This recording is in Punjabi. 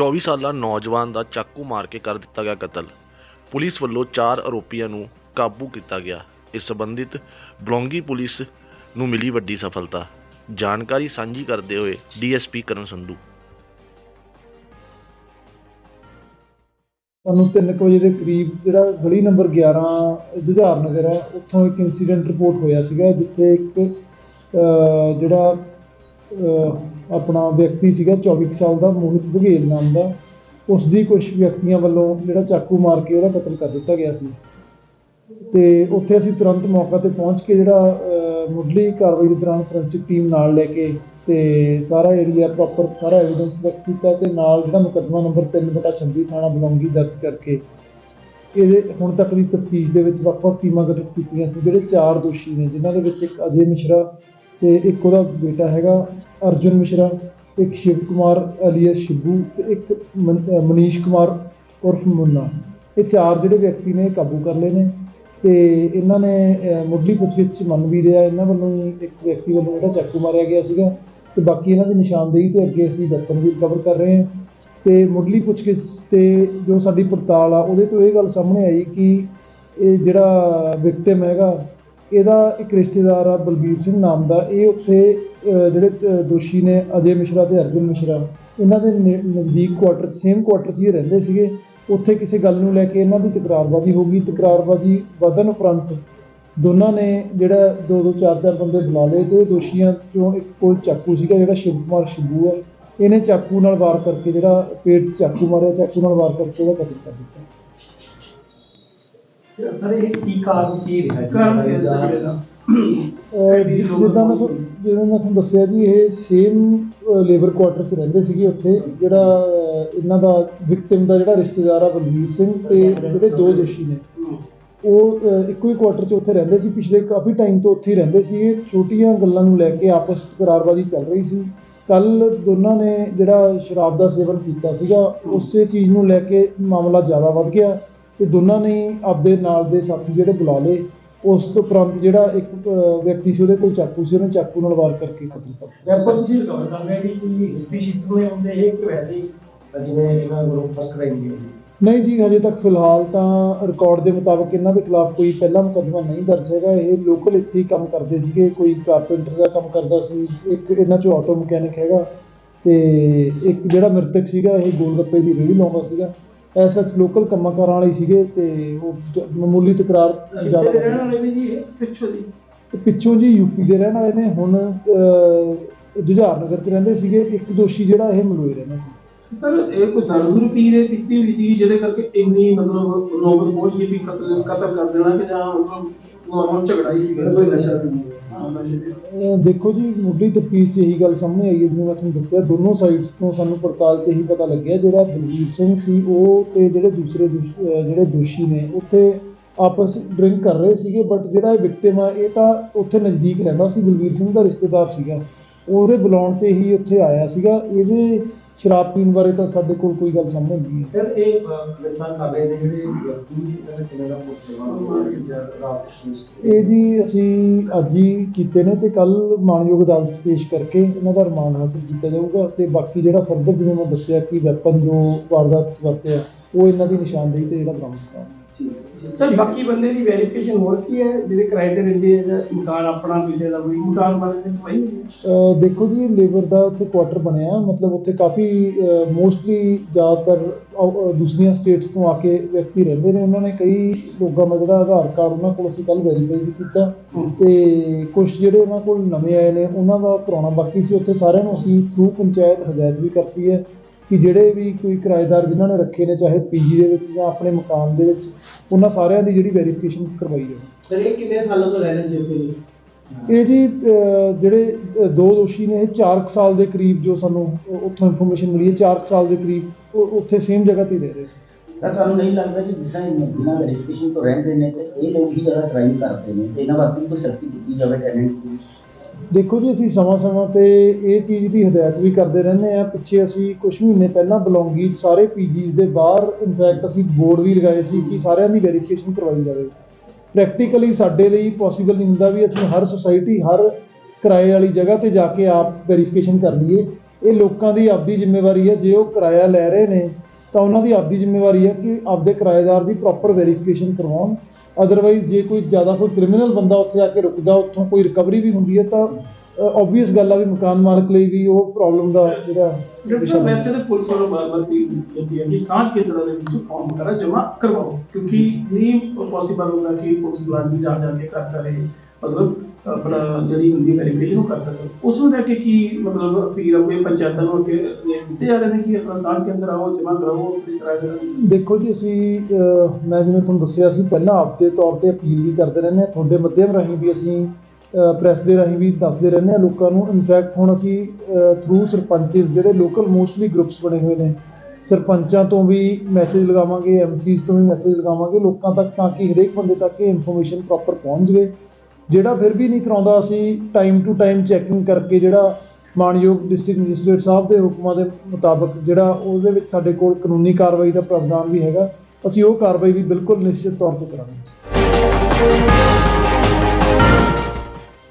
24 ਸਾਲਾ ਨੌਜਵਾਨ ਦਾ ਚਾਕੂ ਮਾਰ ਕੇ ਕਰ ਦਿੱਤਾ ਗਿਆ ਕਤਲ। ਪੁਲਿਸ ਵੱਲੋਂ ਚਾਰ ਆਰੋਪੀਆਂ ਨੂੰ ਕਾਬੂ ਕੀਤਾ ਗਿਆ। ਇਸ ਸੰਬੰਧਿਤ ਬਲੌਂਗੀ ਪੁਲਿਸ ਨੂੰ ਮਿਲੀ ਵੱਡੀ ਸਫਲਤਾ। ਜਾਣਕਾਰੀ ਸਾਂਝੀ ਕਰਦੇ ਹੋਏ ਡੀਐਸਪੀ ਕਰਨ ਸੰਧੂ। ਸਾਨੂੰ 3 ਵਜੇ ਦੇ ਕਰੀਬ ਜਿਹੜਾ ਗਲੀ ਨੰਬਰ 11 ਜੁਝਾਰ ਨਗਰ ਹੈ, ਉੱਥੋਂ ਇੱਕ ਇਨਸੀਡੈਂਟ ਰਿਪੋਰਟ ਹੋਇਆ ਸੀਗਾ, ਜਿੱਥੇ ਇੱਕ ਜਿਹੜਾ ਆਪਣਾ ਵਿਅਕਤੀ ਸੀਗਾ 24 ਕੁ ਸਾਲ ਦਾ, ਮੋਹਿਤ ਬਘੇਲ ਨਾਮ ਦਾ। ਉਸ ਦੀ ਕੁਝ ਵਿਅਕਤੀਆਂ ਵੱਲੋਂ ਜਿਹੜਾ ਚਾਕੂ ਮਾਰ ਕੇ ਉਹਦਾ ਕਤਲ ਕਰ ਦਿੱਤਾ ਗਿਆ ਸੀ। ਤੇ ਉੱਥੇ ਅਸੀਂ ਤੁਰੰਤ ਮੌਕਾ ਤੇ ਪਹੁੰਚ ਕੇ ਜਿਹੜਾ ਮੁੱਢਲੀ ਕਾਰਵਾਈ ਦੇ ਦੌਰਾਨ ਫੋਰੈਂਸਿਕ ਟੀਮ ਨਾਲ ਲੈ ਕੇ ਤੇ ਸਾਰਾ ਏਰੀਆ ਪ੍ਰੋਪਰ ਸਾਰਾ ਐਵੀਡੈਂਸ ਕਲੈਕਟ ਕੀਤਾ ਤੇ ਨਾਲ ਜਿਹੜਾ ਮੁਕੱਦਮਾ ਨੰਬਰ 3/26 ਥਾਣਾ ਬਲੌਂਗੀ ਦਰਜ ਕਰਕੇ ਇਹਦੇ ਹੁਣ ਤੱਕ ਦੀ ਤਫਤੀਸ਼ ਦੇ ਵਿੱਚ ਵੱਖ-ਵੱਖ ਟੀਮਾਂ ਗਠਿਤ ਕੀਤੀਆਂ ਸੀ, ਜਿਹੜੇ ਚਾਰ ਦੋਸ਼ੀ ਨੇ, ਜਿਨ੍ਹਾਂ ਦੇ ਵਿੱਚ ਇੱਕ ਅਜੇ ਮਿਸ਼ਰਾ ਤੇ ਇੱਕ ਉਹਦਾ ਬੇਟਾ ਹੈਗਾ ਅਰਜੁਨ ਮਿਸ਼ਰਾ, ਇੱਕ ਸ਼ਿਵ ਕੁਮਾਰ, ਅਲੀਅਸ ਸ਼ਿਬੂ ਤੇ ਇੱਕ ਮਨ- ਮਨੀਸ਼ ਕੁਮਾਰ ਉਰਫ ਮੁੰਨਾ। ਇਹ ਚਾਰ ਜਿਹੜੇ ਵਿਅਕਤੀ ਨੇ ਇਹ ਕਾਬੂ ਕਰ ਲਏ ਨੇ ਤੇ ਇਹਨਾਂ ਨੇ ਮੁੱਢਲੀ ਪੁੱਛਗਿੱਛ 'ਚ ਮੰਨ ਵੀ ਰਿਹਾ ਇਹਨਾਂ ਵੱਲੋਂ ਹੀ ਇੱਕ ਵਿਅਕਤੀ ਵੱਲੋਂ ਜਿਹੜਾ ਚਾਕੂ ਮਾਰਿਆ ਗਿਆ ਸੀਗਾ ਤੇ ਬਾਕੀ ਇਹਨਾਂ ਦੀ ਨਿਸ਼ਾਨਦੇਹੀ ਤੇ ਅੱਗੇ ਅਸੀਂ ਬਰਤਨ ਵੀ ਕਵਰ ਕਰ ਰਹੇ ਹਾਂ। ਤੇ ਮੁੱਢਲੀ ਪੁੱਛਗਿੱਛ ਤੇ ਜੋ ਸਾਡੀ ਪੜਤਾਲ ਆ, ਉਹਦੇ ਤੋਂ ਇਹ ਗੱਲ ਸਾਹਮਣੇ ਆਈ ਕਿ ਇਹ ਜਿਹੜਾ ਵਿਕਟਿਮ ਹੈਗਾ ਇਹਦਾ ਇੱਕ ਰਿਸ਼ਤੇਦਾਰ ਆ ਬਲਬੀਰ ਸਿੰਘ ਨਾਮ ਦਾ, ਇਹ ਉੱਥੇ ਜਿਹੜੇ ਦੋਸ਼ੀ ਨੇ ਅਜੇ ਮਿਸ਼ਰਾ ਤੇ ਅਰਜੁਨ ਮਿਸ਼ਰਾ, ਇਹਨਾਂ ਦੇ ਨਜ਼ਦੀਕ ਕੁਆਟਰ ਸੇਮ ਕੁਆਟਰ 'ਚ ਹੀ ਰਹਿੰਦੇ ਸੀਗੇ। ਉੱਥੇ ਕਿਸੇ ਗੱਲ ਨੂੰ ਲੈ ਕੇ ਇਹਨਾਂ ਦੀ ਤਕਰਾਰਬਾਜ਼ੀ ਹੋ ਗਈ। ਤਕਰਾਰਬਾਜ਼ੀ ਵਧਣ ਉਪਰੰਤ ਦੋਨਾਂ ਨੇ ਜਿਹੜਾ ਦੋ ਦੋ, ਚਾਰ ਚਾਰ ਬੰਦੇ ਬੁਲਾ ਲਏ ਤੇ ਦੋਸ਼ੀਆਂ ਚੋਂ ਇੱਕ ਕੋਲ ਚਾਕੂ ਸੀਗਾ, ਜਿਹੜਾ ਸ਼ਿਵ ਕੁਮਾਰ ਸ਼ਿਬੂ ਹੈ ਇਹਨੇ ਚਾਕੂ ਨਾਲ ਵਾਰ ਕਰਕੇ ਜਿਹੜਾ ਪੇਟ 'ਚ ਚਾਕੂ ਮਾਰਿਆ, ਚਾਕੂ ਨਾਲ ਵਾਰ ਕਰਕੇ ਉਹਦਾ ਕਤਲ ਕਰ ਦਿੱਤਾ। ਸਰ ਇਹ ਕੀ ਕਾਰਨ ਕੀ ਰਿਹਾ ਜੀ? ਕਾਰਨ ਕੀ ਹੈ ਜੀ? ਇਹਦਾ? ਅਹ ਜਿ- ਜਿੱਦਾਂ ਮੈਂ ਤੁਹਾਨੂੰ- ਜਿਵੇਂ ਮੈਂ ਤੁਹਾਨੂੰ ਦੱਸਿਆ ਜੀ ਇਹ ਸੇਮ ਲੇਬਰ ਕੁਆਟਰ 'ਚ ਰਹਿੰਦੇ ਸੀਗੇ ਉੱਥੇ ਜਿਹੜਾ ਅਹ, ਇਹਨਾਂ ਦਾ ਵਿਕਟਿਮ ਦਾ ਜਿਹੜਾ ਰਿਸ਼ਤੇਦਾਰ ਆ ਬਲਵੀਰ ਸਿੰਘ ਤੇ ਜਿਹੜੇ ਦੋ ਦੋਸ਼ੀ ਨੇ ਉਹ ਅਹ, ਇੱਕੋ ਹੀ ਕੁਆਟਰ 'ਚ ਉੱਥੇ ਰਹਿੰਦੇ ਸੀ ਪਿਛਲੇ ਕਾਫੀ ਟਾਈਮ ਤੋਂ ਉੱਥੇ ਹੀ ਰਹਿੰਦੇ ਸੀ ਇਹ ਛੋਟੀਆਂ ਗੱਲਾਂ ਨੂੰ ਲੈ ਕੇ ਆਪਸ 'ਚ ਕਰਾਰਬਾਜ਼ੀ ਚੱਲ ਰਹੀ ਸੀ ਕੱਲ ਦੋਨਾਂ ਨੇ ਜਿਹੜਾ ਸ਼ਰਾਬ ਦਾ ਸੇਵਨ ਕੀਤਾ ਸੀਗਾ ਉਸੇ ਚੀਜ਼ ਨੂੰ ਲੈ ਕੇ ਮਾਮਲਾ ਜ਼ਿਆਦਾ ਵੱਧ ਗਿਆ ਤੇ ਦੋਨਾਂ ਨੇ ਆਪਦੇ ਨਾਲ ਦੇ ਸਾਥੀ ਜਿਹੜੇ ਬੁਲਾ ਲਏ ਉਸ ਤੋਂ ਉਪਰੰਤ ਜਿਹੜਾ ਇੱਕ ਵਿਅਕਤੀ ਸੀ ਉਹਦੇ ਕੋਲ ਚਾਕੂ ਸੀ ਉਹਨੇ ਚਾਕੂ ਨਾਲ ਵਾਰ ਕਰਕੇ ਕਤਲ ਕਰ ਦਿੱਤਾ। ਵੈਪਨ ਤੁਸੀਂ ਰਿਕਵਰ ਕਰ ਲਿਆ ਕਿ ਕੋਈ ਹਿਸਟਰੀ ਸ਼ੀਟ ਤੋਂ ਹੁੰਦੇ ਇਹ ਕਿ ਵੈਸੇ ਹੀ ਜਿਵੇਂ ਇਹਨਾਂ ਨੂੰ ਫਸਟ ਕਰਾਈ ਗਈ ਨਹੀਂ ਜੀ ਹਜੇ ਤੱਕ ਫਿਲਹਾਲ ਤਾਂ ਰਿਕਾਰਡ ਦੇ ਮੁਤਾਬਕ ਇਹਨਾਂ ਦੇ ਖਿਲਾਫ ਕੋਈ ਪਹਿਲਾ ਮੁਕੱਦਮਾ ਨਹੀਂ ਦਰਜ ਹੈਗਾ। ਇਹ ਲੋਕਲ ਇੱਥੇ ਹੀ ਕੰਮ ਕਰਦੇ ਸੀਗੇ ਕੋਈ ਕਾਰਪੈਂਟਰ ਦਾ ਕੰਮ ਕਰਦਾ ਸੀ ਇੱਕ ਇਹਨਾਂ ਚੋਂ ਆਟੋ ਮਕੈਨਿਕ ਹੈਗਾ ਤੇ ਇੱਕ ਜਿਹੜਾ ਮ੍ਰਿਤਕ ਸੀਗਾ ਇਹ ਗੋਲ ਗੱਪੇ ਦੀ ਰੇਹੜੀ ਲਾਉਂਦਾ ਸੀਗਾ। ਐਸਾ ਲੋਕਲ ਕੰਮਾਂ ਕਾਰਾਂ ਵਾਲੇ ਹੀ ਸੀਗੇ ਤੇ ਉਹ ਜ- ਮਾਮੂਲੀ ਤਕਰਾਰ ਜ਼ਿਆਦਾ ਰਹਿਣ ਵਾਲੇ ਨੇ ਜੀ ਇਹ ਪਿੱਛੋਂ ਦੀ? ਤੇ ਪਿੱਛੋਂ ਜੀ ਯੂਪੀ ਦੇ ਰਹਿਣ ਵਾਲੇ ਨੇ ਹੁਣ ਅਹ, ਜੁਝਾਰ ਨਗਰ 'ਚ ਰਹਿੰਦੇ ਸੀਗੇ ਇੱਕ ਦੋਸ਼ੀ ਜਿਹੜਾ ਇਹ ਮਲੋਏ ਰਹਿੰਦਾ ਸੀ। ਸਰ ਇਹ ਕੋਈ ਦਾਰੂ ਪੀ ਦੇ ਪੀਤੀ ਹੋਈ ਸੀ ਜਿਹਦੇ ਕਰਕੇ ਇੰਨੀ ਮਤਲਬ ਨੋਬਲ ਪਹੁੰਚ ਗਈ ਵੀ ਕਤਲ ਕਤਲ ਕਰ ਦੇਣਾ ਕਿ ਜਾਂ ਮਤਲਬ ਨਾਰਮਲ ਝਗੜਾ ਹੀ ਸੀ ਕੋਈ ਨਸ਼ਾ ਹਾਂ ਅਹ ਦੇਖੋ ਜੀ, ਮੁੱਢਲੀ ਤਫਤੀਸ਼ 'ਚ ਇਹੀ ਗੱਲ ਸਾਹਮਣੇ ਆਈ ਹੈ, ਜਿਵੇਂ ਮੈਂ ਤੁਹਾਨੂੰ ਦੱਸਿਆ, ਦੋਨੋਂ ਸਾਈਡਸ ਤੋਂ ਸਾਨੂੰ ਪੜਤਾਲ 'ਚ ਇਹੀ ਪਤਾ ਲੱਗਿਆ, ਜਿਹੜਾ ਬਲਵੀਰ ਸਿੰਘ ਸੀ, ਉਹ ਤੇ ਜਿਹੜੇ ਦੂਸਰੇ ਦੋਸ਼- ਅਹ ਜਿਹੜੇ ਦੋਸ਼ੀ ਨੇ, ਉੱਥੇ ਆਪਸ ਡਰਿੰਕ ਕਰ ਰਹੇ ਸੀਗੇ ਬਟ ਜਿਹੜਾ ਇਹ ਵਿਕਟਿਮ ਆ, ਇਹ ਤਾਂ ਉੱਥੇ ਨਜ਼ਦੀਕ ਰਹਿੰਦਾ ਸੀ, ਬਲਵੀਰ ਸਿੰਘ ਦਾ ਰਿਸ਼ਤੇਦਾਰ ਸੀਗਾ। ਉਹਦੇ ਬੁਲਾਉਣ ਤੇ ਹੀ ਉੱਥੇ ਆਇਆ ਸੀਗਾ। ਇਹਦੇ ਸ਼ਰਾਬ ਪੀਣ ਬਾਰੇ ਤਾਂ ਸਾਡੇ ਕੋਲ ਕੋਈ ਗੱਲ ਸਾਹਮਣੇ ਨਹੀਂ ਹੈ। ਸਰ ਇਹ ਗ੍ਰਿਫਤਾਰ ਕਰ ਰਹੇ ਨੇ ਜਿਹੜੇ ਵਿਅਕਤੀ ਕਿਵੇਂ ਦਾ ਰਾਤ ਇਹ ਜੀ ਅਸੀਂ ਅੱਜ ਹੀ ਕੀਤੇ ਨੇ ਤੇ ਕੱਲ ਮਾਨਯੋਗ ਅਦਾਲਤ ਪੇਸ਼ ਕਰਕੇ ਇਹਨਾਂ ਦਾ ਰਿਮਾਂਡ ਹਾਸਲ ਕੀਤਾ ਜਾਊਗਾ ਤੇ ਬਾਕੀ ਜਿਹੜਾ ਫਰਦਰ ਜਿਵੇਂ ਮੈਂ ਦੱਸਿਆ ਕਿ ਵੈਪਨ ਜੋ ਵਾਰਦਾਤ ਵਰਤਿਆ ਉਹ ਇਹਨਾਂ ਦੀ ਨਿਸ਼ਾਨਦੇਹੀ ਤੇ ਜਿਹੜਾ ਬਰਾਮਦ ਕਰਾਂਗੇ ਸਰ ਬਾਕੀ ਬੰਦੇ ਦੀ ਵੈਰੀਫਿਕੇਸ਼ਨ ਹੋਰ ਕੀ ਹੈ? ਜਿਹੜੇ ਕਿਰਾਏ ਤੇ ਰਹਿੰਦੇ ਆ ਜਾਂ ਮਕਾਨ ਆਪਣਾ ਕਿਸੇ ਦਾ ਕੋਈ ਮਕਾਨ ਬਾਰੇ ਤੇ ਕੋਈ ਅਹ ਦੇਖੋ ਜੀ ਲੇਬਰ ਦਾ ਉੱਥੇ ਕੁਆਟਰ ਬਣਿਆ। ਮਤਲਬ ਉੱਥੇ ਕਾਫੀ ਮੋਸਟਲੀ ਜ਼ਿਆਦਾਤਰ ਅਹ ਦੂਸਰੀਆਂ ਸਟੇਟਸ ਤੋਂ ਆ ਕੇ ਵਿਅਕਤੀ ਰਹਿੰਦੇ ਨੇ। ਉਹਨਾਂ ਨੇ ਕਈ ਲੋਕਾਂ ਦਾ ਜਿਹੜਾ ਆਧਾਰ ਕਾਰਡ ਉਹਨਾਂ ਕੋਲ ਅਸੀਂ ਕੱਲ ਵੈਰੀਫਾਈ ਵੀ ਕੀਤਾ। ਤੇ ਕੁਝ ਜਿਹੜੇ ਉਹਨਾਂ ਕੋਲ ਨਵੇਂ ਆਏ ਨੇ ਉਹਨਾਂ ਦਾ ਕਰਾਉਣਾ ਬਾਕੀ ਸੀ। ਉੱਥੇ ਸਾਰਿਆਂ ਨੂੰ ਅਸੀਂ ਥਰੂ ਪੰਚਾਇਤ ਹਦਾਇਤ ਵੀ ਕਰਤੀ ਹੈ। ਕਿ ਜਿਹੜੇ ਵੀ ਕੋਈ ਕਿਰਾਏਦਾਰ ਜਿਨ੍ਹਾਂ ਨੇ ਰੱਖੇ ਨੇ ਚਾਹੇ ਪੀਜੀ ਦੇ ਵਿੱਚ ਜਾਂ ਆਪਣੇ ਮਕਾਨ ਦੇ ਵਿੱਚ ਉਹਨਾਂ ਸਾਰਿਆਂ ਦੀ ਜਿਹੜੀ ਵੈਰੀਫਿਕੇਸ਼ਨ ਕਰਵਾਈ ਜਾਵੇ ਸਰ ਇਹ ਕਿੰਨੇ ਸਾਲਾਂ ਤੋਂ ਰਹਿ ਰਹੇ ਸੀ ਉੱਥੇ ਜੀ? ਇਹ ਜੀ ਅਹ, ਜਿਹੜੇ ਅਹ, ਦੋ ਦੋਸ਼ੀ ਨੇ ਇਹ 4 ਸਾਲ ਦੇ ਕਰੀਬ ਜੋ ਸਾਨੂੰ ਉ- ਉੱਥੋਂ ਇਨਫੋਰਮੇਸ਼ਨ ਮਿਲੀ ਹੈ 4 ਸਾਲ ਦੇ ਕਰੀਬ ਉਹ ਉੱਥੇ ਸੇਮ ਜਗ੍ਹਾ ਤੇ ਹੀ ਰਹਿ ਰਹੇ ਸੀ। ਤਾਂ ਤੁਹਾਨੂੰ ਨਹੀਂ ਲੱਗਦਾ ਕਿ ਜਿਸ ਤਰ੍ਹਾਂ ਇਹ ਬਿਨਾਂ ਵੈਰੀਫਿਕੇਸ਼ਨ ਤੋਂ ਰਹਿੰਦੇ ਨੇ ਤੇ ਇਹ ਲੋਕ ਹੀ ਜ਼ਿਆਦਾ ਕ੍ਰਾਈਮ ਕਰਦੇ ਨੇ ਤੇ ਇਹਨਾਂ ਵਾਸਤੇ ਵੀ ਕੋਈ ਸਖਤੀ ਕੀਤੀ ਜਾਵੇ ਟੈਨੈਂਟ ਦੀ? ਦੇਖੋ ਜੀ, ਅਸੀਂ ਸਮਾਂ-ਸਮਾਂ ਤੇ ਇਹ ਚੀਜ਼ ਦੀ ਹਦਾਇਤ ਵੀ ਕਰਦੇ ਰਹਿੰਦੇ ਆ ਪਿੱਛੇ ਅਸੀਂ ਕੁਝ ਮਹੀਨੇ ਪਹਿਲਾਂ ਬਲੌਂਗੀ 'ਚ ਸਾਰੇ ਪੀਜੀਜ਼ ਦੇ ਬਾਹਰ ਇਨਫੈਕਟ ਅਸੀਂ ਬੋਰਡ ਵੀ ਲਗਾਏ ਸੀ ਕਿ ਸਾਰਿਆਂ ਦੀ ਵੈਰੀਫਿਕੇਸ਼ਨ ਕਰਵਾਈ ਜਾਵੇ। ਪ੍ਰੈਕਟੀਕਲੀ ਸਾਡੇ ਲਈ ਪੋਸੀਬਲ ਨਹੀਂ ਹੁੰਦਾ ਵੀ ਅਸੀਂ ਹਰ ਸੁਸਾਇਟੀ ਹਰ ਕਿਰਾਏ ਵਾਲੀ ਜਗ੍ਹਾ ਤੇ ਜਾ ਕੇ ਆਪ ਵੈਰੀਫਿਕੇਸ਼ਨ ਕਰ ਲਈਏ। ਇਹ ਲੋਕਾਂ ਦੀ ਆਪਦੀ ਜ਼ਿੰਮੇਵਾਰੀ ਹੈ, ਜੇ ਉਹ ਕਿਰਾਇਆ ਲੈ ਰਹੇ ਨੇ ਤਾਂ ਉਹਨਾਂ ਦੀ ਆਪਦੀ ਜ਼ਿੰਮੇਵਾਰੀ ਹੈ ਕਿ ਆਪਦੇ ਕਿਰਾਏਦਾਰ ਦੀ ਪ੍ਰੋਪਰ ਵੈਰੀਫਿਕੇਸ਼ਨ ਕਰਵਾਉਣ। ਅਦਰਵਾਈਜ਼ ਜੇ ਕੋਈ ਜ਼ਿਆਦਾ ਕੋਈ ਕ੍ਰਿਮੀਨਲ ਬੰਦਾ ਉੱਥੇ ਆ ਕੇ ਰੁਕਦਾ ਉੱਥੋਂ ਕੋਈ ਰਿਕਵਰੀ ਵੀ ਹੁੰਦੀ ਹੈ ਤਾਂ ਆਬਵੀਅਸ ਗੱਲ ਆ ਵੀ ਮਕਾਨ ਮਾਲਕ ਲਈ ਵੀ ਉਹ ਪ੍ਰੋਬਲਮ ਦਾ ਜਿਹੜਾ ਜਿਹੜਾ ਵੈਸੇ ਤਾਂ ਪੁਲਿਸ ਵੱਲੋਂ ਬਾਰ-ਬਾਰ ਵੀ ਕਹਿੰਦੀ ਹੈ ਕਿ ਸਾਂਝ ਕੇਂਦਰਾਂ ਦੇ ਵਿੱਚ ਫਾਰਮ ਵਗੈਰਾ ਜਮ੍ਹਾਂ ਕਰਵਾਓ ਕਿਉਂਕਿ ਨਹੀਂ ਪੋਸੀਬਲ ਹੁੰਦਾ ਕਿ ਪੁਲਿਸ ਮੁਲਾਜ਼ਮ ਜਾ ਜਾ ਕੇ ਕਰ ਕਰੇ ਮਤਲਬ ਆਪਣਾ ਜਿਹੜੀ ਹੁੰਦੀ ਵੈਰੀਫਿਕੇਸ਼ਨ ਉਹ ਕਰ ਸਕਣ। ਉਸ ਨੂੰ ਲੈ ਕੇ ਕੀ ਮਤਲਬ ਅਪੀਲ ਆਪਣੇ ਪੰਚਾਇਤਾਂ ਨੂੰ ਅੱਗੇ ਦਿੱਤੇ ਜਾ ਰਹੇ ਨੇ ਕਿ ਆਪਣਾ ਸਾਂਝ ਕੇਂਦਰ ਆਓ, ਜਮ੍ਹਾਂ ਕਰਾਓ, ਆਪਣੀ ਕਿਰਾਏਦਾਰਾਂ ਦੀ ਦੇਖੋ ਜੀ, ਅਸੀਂ ਮੈਂ ਜਿਵੇਂ ਤੁਹਾਨੂੰ ਦੱਸਿਆ ਸੀ ਪਹਿਲਾਂ ਆਪਦੇ ਤੌਰ ਤੇ ਅਪੀਲ ਵੀ ਕਰਦੇ ਰਹਿੰਦੇ ਹਾਂ। ਤੁਹਾਡੇ ਮਾਧਿਅਮ ਰਾਹੀਂ ਵੀ ਅਸੀਂ ਪ੍ਰੈਸ ਦੇ ਰਾਹੀਂ ਵੀ ਦੱਸਦੇ ਰਹਿੰਦੇ ਹਾਂ ਲੋਕਾਂ ਨੂੰ। ਇਨਫੈਕਟ ਹੁਣ ਅਸੀਂ ਥਰੂ ਸਰਪੰਚ ਜਿਹੜੇ ਲੋਕਲ ਮੋਸਟਲੀ ਗਰੁੱਪਸ ਬਣੇ ਹੋਏ ਨੇ, ਸਰਪੰਚਾਂ ਤੋਂ ਵੀ ਮੈਸੇਜ ਲਗਾਵਾਂਗੇ ਐਮਸੀਜ਼ ਤੋਂ ਵੀ ਮੈਸੇਜ ਲਗਾਵਾਂਗੇ, ਲੋਕਾਂ ਤੱਕ ਤਾਂ ਕਿ ਹਰੇਕ ਬੰਦੇ ਤੱਕ ਇਹ ਇਨਫੋਰਮੇਸ਼ਨ ਪ੍ਰੋਪਰ ਪਹੁੰਚ ਜਾਵੇ। ਜਿਹੜਾ ਫਿਰ ਵੀ ਨਹੀਂ ਕਰਾਉਂਦਾ, ਅਸੀਂ ਟਾਈਮ ਟੂ ਟਾਈਮ ਚੈਕਿੰਗ ਕਰਕੇ ਜਿਹੜਾ ਮਾਨਯੋਗ ਡਿਸਟ੍ਰਿਕਟ ਮੈਜਿਸਟ੍ਰੇਟ ਸਾਹਿਬ ਦੇ ਹੁਕਮਾਂ ਦੇ ਮੁਤਾਬਕ ਜਿਹੜਾ ਉਹਦੇ ਵਿੱਚ ਸਾਡੇ ਕੋਲ ਕਾਨੂੰਨੀ ਕਾਰਵਾਈ ਦਾ ਪ੍ਰਾਵਧਾਨ ਵੀ ਹੈਗਾ, ਅਸੀਂ ਉਹ ਕਾਰਵਾਈ ਵੀ ਬਿਲਕੁਲ ਨਿਸ਼ਚਿਤ ਤੌਰ ਤੇ ਕਰਾਂਗੇ।